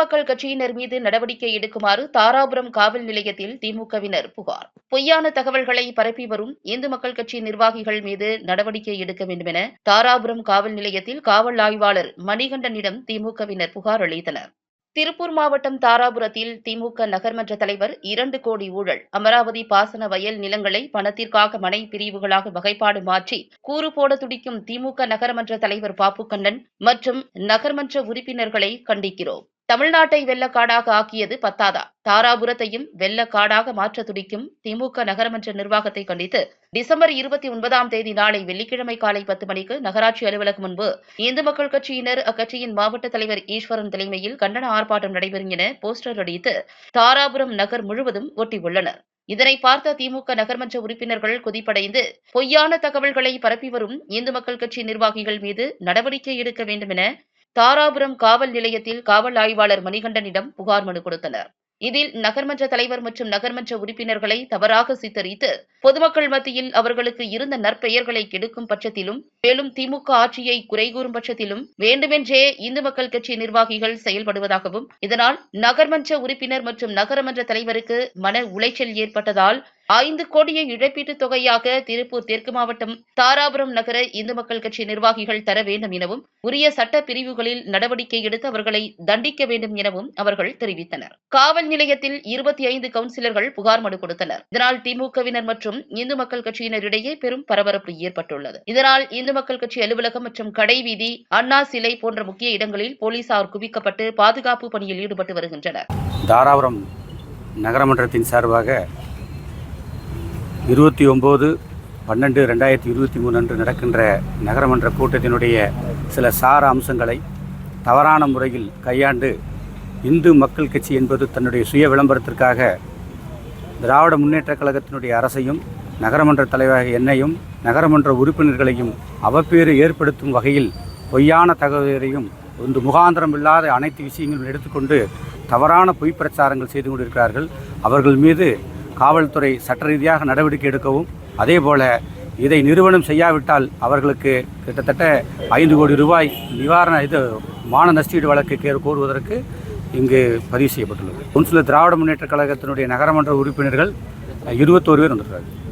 மக்கள் கட்சியினர் மீது நடவடிக்கை எடுக்குமாறு தாராபுரம் காவல் நிலையத்தில் திமுகவினர் புகார். பொய்யான தகவல்களை பரப்பி வரும் இந்து மக்கள் கட்சி நிர்வாகிகள் மீது நடவடிக்கை எடுக்க என தாராபுரம் காவல் நிலையத்தில் காவல் ஆய்வாளர் மணிகண்டனிடம் திமுகவினர் புகார் அளித்தனர். திருப்பூர் மாவட்டம் தாராபுரத்தில் திமுக நகர்மன்ற தலைவர் இரண்டு கோடி ஊழல் அமராவதி பாசன வயல் நிலங்களை பணத்திற்காக மனை பிரிவுகளாக வகைப்பாடு மாற்றி கூறு போட துடிக்கும் திமுக நகரமன்ற தலைவர் பாப்புக்கண்ணன் மற்றும் நகர்மன்ற உறுப்பினர்களை கண்டிக்கிறோம். தமிழ்நாட்டை வெள்ளக்காடாக ஆக்கியது பத்தாதா? தாராபுரத்தையும் வெள்ளக்காடாக மாற்ற துடிக்கும் திமுக நகரமன்ற நிர்வாகத்தை கண்டித்து டிசம்பர் இருபத்தி ஒன்பதாம் தேதி நாளை வெள்ளிக்கிழமை காலை பத்து மணிக்கு நகராட்சி அலுவலகம் முன்பு இந்து மக்கள் கட்சியினர் அக்கட்சியின் மாவட்ட தலைவர் ஈஸ்வரன் தலைமையில் கண்டன ஆர்ப்பாட்டம் நடைபெறும் என போஸ்டர் அடித்து தாராபுரம் நகர் முழுவதும் ஒட்டியுள்ளனர். இதனை பார்த்த திமுக நகர்மன்ற உறுப்பினர்கள் கொதிப்படைந்து பொய்யான தகவல்களை பரப்பி வரும் இந்து மக்கள் கட்சி நிர்வாகிகள் மீது நடவடிக்கை எடுக்க வேண்டும் என தாராபுரம் காவல் நிலையத்தில் காவல் ஆய்வாளர் மணிகண்டனிடம் புகார் மனு கொடுத்தனர். இதில் நகர்மன்ற தலைவர் மற்றும் நகர்மன்ற உறுப்பினர்களை தவறாக சித்தரித்து பொதுமக்கள் மத்தியில் அவர்களுக்கு இருந்த நற்பெயர்களை கெடுக்கும் பட்சத்திலும் மேலும் திமுக ஆட்சியை குறை கூறும் பட்சத்திலும் வேண்டுமென்றே இந்து மக்கள் கட்சி நிர்வாகிகள் செயல்படுவதாகவும் இதனால் நகர்மன்ற உறுப்பினர் மற்றும் நகரமன்ற தலைவருக்கு மன உளைச்சல் ஏற்பட்டதால் ஐந்து கோடியை இழப்பீட்டுத் தொகையாக திருப்பூர் தெற்கு மாவட்டம் தாராபுரம் நகர இந்து மக்கள் கட்சி நிர்வாகிகள் தர வேண்டும் எனவும் உரிய சட்ட பிரிவுகளில் நடவடிக்கை எடுத்து அவர்களை தண்டிக்க வேண்டும் எனவும் அவர்கள் தெரிவித்தனர். காவல் நிலையத்தில் இருபத்தி ஐந்து கவுன்சிலர்கள் புகார் மனு கொடுத்தனர். இதனால் திமுகவினர் மற்றும் மற்றும் இந்து மக்கள் கட்சியினரிடையே பெரும் பரபரப்பு ஏற்பட்டுள்ளது. இதனால் இந்து மக்கள் கட்சி அலுவலகம் மற்றும் கடைவீதி அண்ணா சிலை போன்ற முக்கிய இடங்களில் போலீசார் குவிக்கப்பட்டு பாதுகாப்பு பணியில் ஈடுபட்டு வருகின்றனர். தாராபுரம் நகரமன்றத்தின் சார்பாக இருபத்தி ஒம்பது பன்னெண்டு ரெண்டாயிரத்தி இருபத்தி மூணு அன்று நடக்கின்ற நகரமன்ற கூட்டத்தினுடைய சில சார அம்சங்களை தவறான முறையில் கையாண்டு இந்து மக்கள் கட்சி என்பது தன்னுடைய சுய விளம்பரத்திற்காக திராவிட முன்னேற்றக் கழகத்தினுடைய அரசையும் நகரமன்ற தலைவராக என்னையும் நகரமன்ற உறுப்பினர்களையும் அவப்பேறு ஏற்படுத்தும் வகையில் பொய்யான தகவலையும் ஒன்று முகாந்திரம் இல்லாத அனைத்து விஷயங்களும் எடுத்துக்கொண்டு தவறான பொய் பிரச்சாரங்கள் செய்து கொண்டிருக்கிறார்கள். அவர்கள் மீது காவல்துறை சட்ட ரீதியாக நடவடிக்கை எடுக்கவும் அதே போல இதை நிறுவனம் செய்யாவிட்டால் அவர்களுக்கு கிட்டத்தட்ட ஐந்து கோடி ரூபாய் நிவாரண இது மான நஷ்டீடு வழக்கு கோருவதற்கு இங்கு பதிவு செய்யப்பட்டுள்ளது. கவுன்சிலர் திராவிட முன்னேற்ற கழகத்தினுடைய நகரமன்ற உறுப்பினர்கள் இருபத்தோரு பேர் வந்திருக்கிறார்கள்.